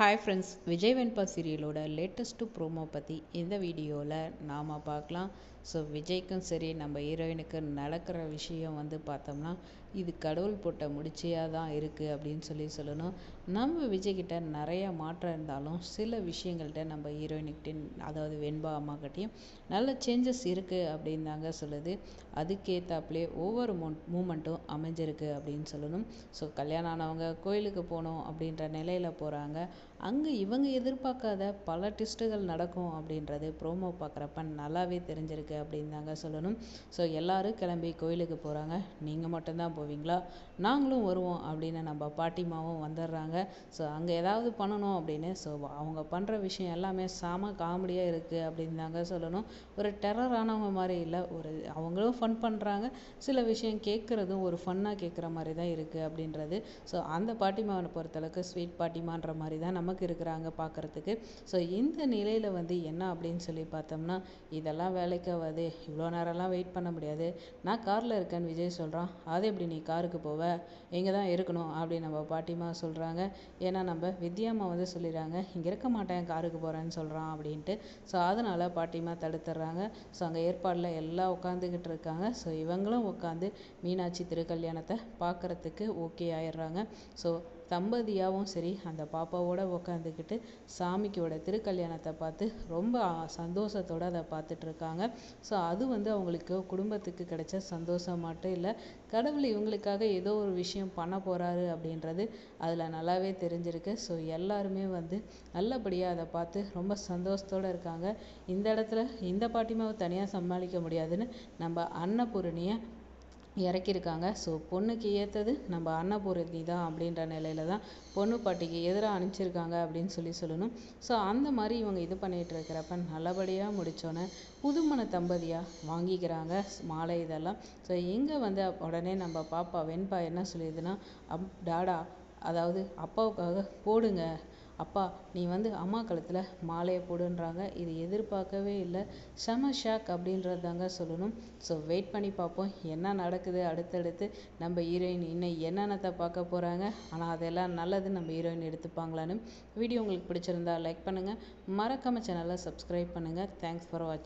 Hi friends Vijay Venba சீரியலோட latest promo பற்றி இந்த வீடியோவில் நாம் பார்க்கலாம். ஸோ விஜய்க்கும் சரி நம்ம ஹீரோயினுக்கு நடக்கிற விஷயம் வந்து பார்த்தோம்னா இது கடவுள் போட்ட முடிச்சியாக தான் இருக்குது அப்படின்னு சொல்லி சொல்லணும். நம்ம விஜய்கிட்ட நிறைய மாற்றம் இருந்தாலும் சில விஷயங்கள்கிட்ட நம்ம ஹீரோயினுக்கிட்டே அதாவது வெண்பா அம்மாக்கிட்டையும் நல்ல சேஞ்சஸ் இருக்குது அப்படின்னு தாங்க சொல்லுது. அதுக்கேற்றாப்புலே ஒவ்வொரு மூ மூமெண்ட்டும் அமைஞ்சிருக்கு அப்படின்னு சொல்லணும். ஸோ கல்யாணம் ஆனவங்க கோயிலுக்கு போகணும் அப்படின்ற நிலையில் போகிறாங்க அங்கே இவங்க எதிர்பார்க்காத பல ட்விஸ்ட்டுகள் நடக்கும் அப்படின்றது ப்ரோமோ பார்க்குறப்ப நல்லாவே தெரிஞ்சிருக்கு அப்படின்னு தாங்க சொல்லணும். ஸோ எல்லோரும் கிளம்பி கோயிலுக்கு போகிறாங்க நீங்கள் மட்டும்தான் போவீங்களா? நாங்களும் வருவோம் அப்படின்னு நம்ம பாட்டிமாவும் வந்துடுறாங்க. ஸோ அங்கே ஏதாவது பண்ணணும் அப்படின்னு ஸோ அவங்க பண்ணுற விஷயம் எல்லாமே செம காமெடியாக இருக்குது அப்படின்னு தாங்க சொல்லணும். ஒரு டெரர் ஆனவங்க மாதிரி இல்லை ஒரு அவங்களும் ஃபன் பண்ணுறாங்க சில விஷயம் கேட்குறதும் ஒரு ஃபன்னாக கேட்குற மாதிரி தான் இருக்குது அப்படின்றது. ஸோ அந்த பாட்டிமாவை பொறுத்தளவுக்கு ஸ்வீட் பாட்டிமான்ற மாதிரி தான் நமக்கு இருக்கிறாங்க பார்க்குறதுக்கு. ஸோ இந்த நிலையில் வந்து என்ன அப்படின்னு சொல்லி பார்த்தோம்னா இதெல்லாம் வேலைக்காகாது இவ்வளோ நேரம்லாம் வெயிட் பண்ண முடியாது. நான் காரில் இருக்கேன்னு விஜய் சொல்கிறான் அது எப்படி நீ காருக்கு போவ? இங்கே தான் இருக்கணும் அப்படின்னு நம்ம பாட்டிமா சொல்கிறாங்க ஏன்னா நம்ம வித்யாம்மா வந்து சொல்லிடுறாங்க இங்கே இருக்க மாட்டேன் காருக்கு போகிறேன்னு சொல்கிறான் அப்படின்ட்டு. ஸோ அதனால் பாட்டிமா தடுத்துடுறாங்க. ஸோ அங்கே ஏற்பாடில் எல்லாம் உட்காந்துக்கிட்டு இருக்காங்க. ஸோ இவங்களும் உட்காந்து மீனாட்சி திருக்கல்யாணத்தை பார்க்குறதுக்கு ஓகே ஆயிடுறாங்க. ஸோ தம்பதியாகவும் சரி அந்த பாப்பாவோட உட்காந்துக்கிட்டு சாமிக்கோட திருக்கல்யாணத்தை பார்த்து ரொம்ப சந்தோஷத்தோடு அதை பார்த்துட்ருக்காங்க ஸோ அது வந்து அவங்களுக்கு குடும்பத்துக்கு கிடைச்ச சந்தோஷம் மட்டும் இல்லை கடவுள் இவங்களுக்காக ஏதோ ஒரு விஷயம் பண்ண போகிறாரு அப்படின்றது அதில் நல்லாவே தெரிஞ்சிருக்கு. ஸோ எல்லாருமே வந்து நல்லபடியாக அதை பார்த்து ரொம்ப சந்தோஷத்தோடு இருக்காங்க. இந்த இடத்துல இந்த பாட்டிமாவை தனியாக சமாளிக்க முடியாதுன்னு நம்ம அன்னபூரணியை இறக்கியிருக்காங்க. ஸோ பொண்ணுக்கு ஏற்றது நம்ம அன்னபூரணி தான் அப்படின்ற நிலையில தான் பொண்ணு பாட்டிக்கு எதிராக அனுப்பிச்சிருக்காங்க அப்படின்னு சொல்லி சொல்லணும். ஸோ அந்த மாதிரி இவங்க இது பண்ணிகிட்டு இருக்கிறப்ப நல்லபடியாக முடித்தோன்னே புதுமண தம்பதியாக வாங்கிக்கிறாங்க மாலை இதெல்லாம். ஸோ இங்கே வந்து உடனே நம்ம பாப்பா வெண்பா என்ன சொல்லிடுதுன்னா அப் டாடா அதாவது அப்பாவுக்காக போடுங்க அப்பா நீ வந்து அம்மா கழுத்தில் மாலையை போடுன்றாங்க. இது எதிர்பார்க்கவே இல்லை. செம ஷாக் அப்படின்றது தாங்க சொல்லணும். ஸோ வெயிட் பண்ணி பார்ப்போம். என்ன நடக்குது? அடுத்தடுத்து நம்ம ஹீரோயின் இன்னும் என்னென்னத்தை பார்க்க போகிறாங்க ஆனால் அதெல்லாம் நல்லது நம்ம ஹீரோயின் எடுத்துப்பாங்களான்னு. வீடியோ உங்களுக்கு பிடிச்சிருந்தா லைக் பண்ணுங்கள் மறக்காமல் சேனலை சப்ஸ்கிரைப் பண்ணுங்கள் தேங்க்ஸ் ஃபார் வாட்சிங்